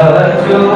I Jesus.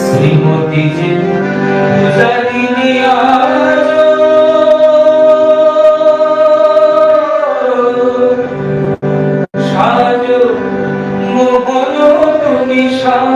Shrimati যে গুজারিনি আজ সাজ মোহন তুমি সাজ।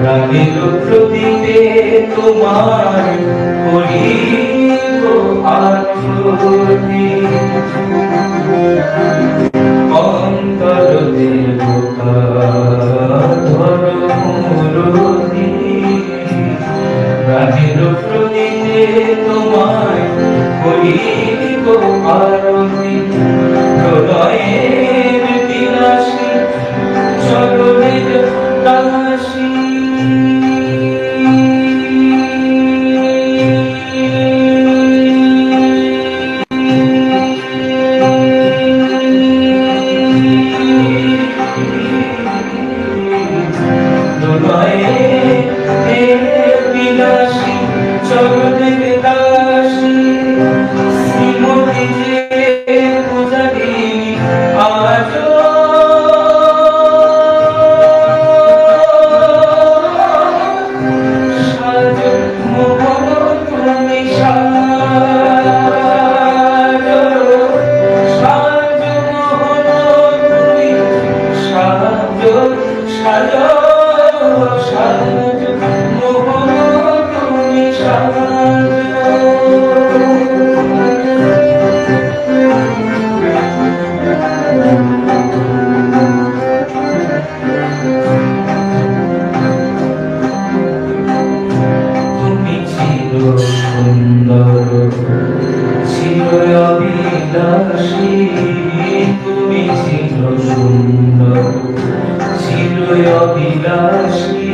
রাগের প্রদীপে তোমার করিব আলোতি অন্তর জয়ের বিলাসী চরণের তালাসী Bye. Mario. বিলাসী